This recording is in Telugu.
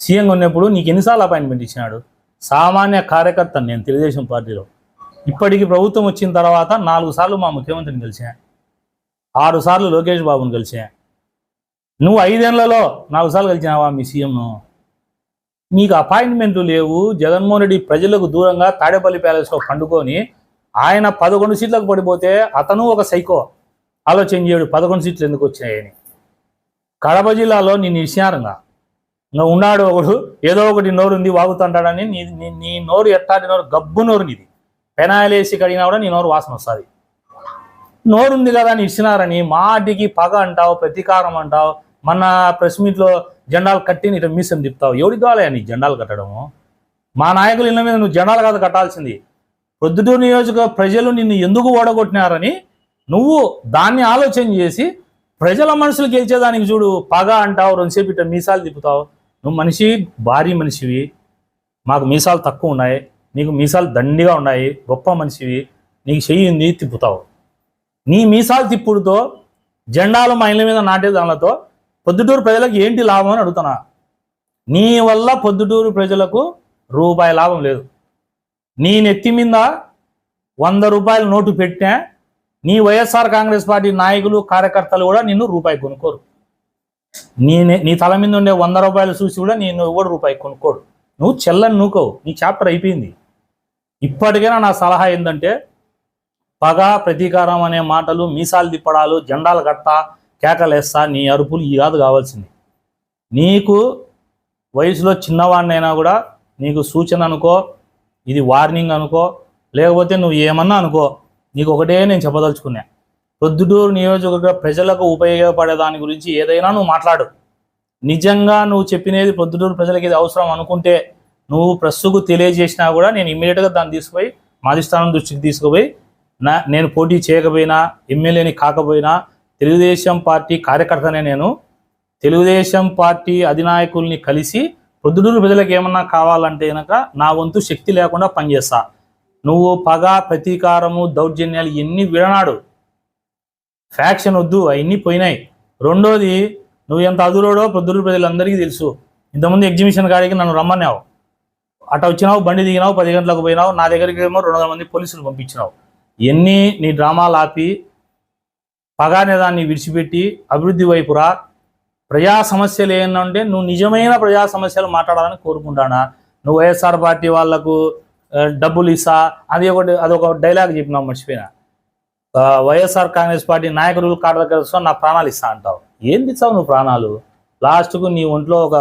సీఎంగా ఉన్నప్పుడు నీకు ఎన్నిసార్లు అపాయింట్మెంట్ ఇచ్చినాడు? సామాన్య కార్యకర్త నేను తెలుగుదేశం పార్టీలో. ఇప్పటికి ప్రభుత్వం వచ్చిన తర్వాత నాలుగు సార్లు మా ముఖ్యమంత్రిని కలిసా ఆరు సార్లు లోకేష్ బాబుని కలిసా నువ్వు ఐదేళ్ళలో నాలుగు సార్లు కలిసినావా మీ సీఎంను? నీకు అపాయింట్మెంట్లు లేవు. జగన్మోహన్ రెడ్డి ప్రజలకు దూరంగా తాడేపల్లి ప్యాలెస్లో పండుకొని ఆయన పదకొండు సీట్లకు పడిపోతే అతను ఒక సైకో. ఆలోచన చేయడు పదకొండు సీట్లు ఎందుకు వచ్చాయని కడప జిల్లాలో నిన్ను ఇచ్చినారుగా. నువ్వు ఉన్నాడు ఒకడు ఏదో ఒకటి నోరు ఉంది వాగుతుంటాడని నీ నీ- నోరు ఎట్టాటి నోరు? గబ్బు నోరు నీది పెనాయిల్ వేసి కడిగినా కూడా నీ నోరు వాసన వస్తుంది. నోరు ఉంది కదా అని ఇచ్చినారని మాటికి పగ అంటావు ప్రతీకారం అంటావు మన ప్రెస్ మీట్లో జెండాలు కట్టి ఇట్లా మీసం తిప్పుతావు. ఎవడి ద్వారా నీ జెండాలు కట్టడము? మా నాయకుల ఇళ్ళ మీద నువ్వు జెండాలు కాదు కట్టాల్సింది. ప్రొద్దుటూరు నియోజక ప్రజలు నిన్ను ఎందుకు ఓడగొట్టినారని నువ్వు దాన్ని ఆలోచన చేసి ప్రజల మనసులు గెలిచేదానికి చూడు పగ అంటావు రెండుసేపు ఇట్లా మీసాలు తిప్పుతావు. నువ్వు మనిషి భారీ మనిషివి మాకు మీసాలు తక్కువ ఉన్నాయి నీకు మీసాలు దండిగా ఉన్నాయి గొప్ప మనిషివి నీకు చెయ్యి ఉంది తిప్పుతావు. నీ మీసాలు తిప్పుడుతో జెండాలు మా ఇళ్ళ మీద నాటే దానిలతో పొద్దుటూరు ప్రజలకు ఏంటి లాభం అని అడుగుతున్నా. నీ వల్ల పొద్దుటూరు ప్రజలకు రూపాయి లాభం లేదు. నీ నెత్తి మీద వంద రూపాయల నోటు పెట్టినా నీ వైఎస్ఆర్ కాంగ్రెస్ పార్టీ నాయకులు కార్యకర్తలు కూడా నిన్ను రూపాయి కొనుక్కోరు. నీ నీ తల మీద ఉండే వంద రూపాయలు చూసి కూడా నేను ఎవడు రూపాయి కొనుక్కోడు. నువ్వు చెల్లని నూకోవు. నీ చాప్టర్ అయిపోయింది. ఇప్పటికైనా నా సలహా ఏంటంటే పగ ప్రతీకారం అనే మాటలు మీసాలు తిప్పడాలు జెండాలు కట్ట కేకలేస్తా నీ అరుపులు ఈ కాదు కావాల్సింది. నీకు వయసులో చిన్నవాడినైనా కూడా నీకు సూచన అనుకో ఇది వార్నింగ్ అనుకో లేకపోతే నువ్వు ఏమన్నా అనుకో నీకు ఒకటే నేను చెప్పదలుచుకున్నా. ప్రొద్దుటూరు నియోజకవర్గ ప్రజలకు ఉపయోగపడే దాని గురించి ఏదైనా నువ్వు మాట్లాడు. నిజంగా నువ్వు చెప్పినది ప్రొద్దుటూరు ప్రజలకి ఇది అవసరం అనుకుంటే నువ్వు ప్రస్తుకు తెలియజేసినా కూడా నేను ఇమ్మీడియట్గా దాన్ని తీసుకుపోయి మాధిష్టానం దృష్టికి తీసుకుపోయి నా నేను పోటీ చేయకపోయినా ఎమ్మెల్యేని కాకపోయినా తెలుగుదేశం పార్టీ కార్యకర్తనే నేను. తెలుగుదేశం పార్టీ అధినాయకుల్ని కలిసి ప్రొద్దుటూరు ప్రజలకు ఏమన్నా కావాలంటే కనుక నా వంతు శక్తి లేకుండా పనిచేస్తా. నువ్వు పగ ప్రతీకారము దౌర్జన్యాలు ఎన్ని విడనాడు ఫ్యాక్షన్ వద్దు అవన్నీ పోయినాయి. రెండోది నువ్వు ఎంత అదురోడో ప్రొద్దురు ప్రజలందరికీ తెలుసు. ఇంతకుముందు ఎగ్జిబిషన్ కాడికి నన్ను రమ్మన్నావు. అట వచ్చినావు బండి దిగినావు పది గంటలకు పోయినావు నా దగ్గరికి ఏమో రెండు మంది పోలీసులు పంపించినావు. ఎన్ని నీ డ్రామాలు ఆపి పగానేదాన్ని దాన్ని విడిచిపెట్టి అభివృద్ధి వైపురా ప్రజా సమస్యలు ఏంటంటే నువ్వు నిజమైన ప్రజా సమస్యలు మాట్లాడాలని కోరుకుంటానా? నువ్వు వైఎస్ఆర్ పార్టీ వాళ్ళకు డబ్బులు ఇస్తా అది ఒకటి అదొక డైలాగ్ చెప్పినావు మర్చిపోయినా? వైఎస్ఆర్ కాంగ్రెస్ పార్టీ నాయకులు కాడ దగ్గర నా ప్రాణాలు ఇస్తా అంటావు. ఏంది ఇస్తావు నువ్వు ప్రాణాలు? లాస్ట్కు నీ ఒంట్లో ఒక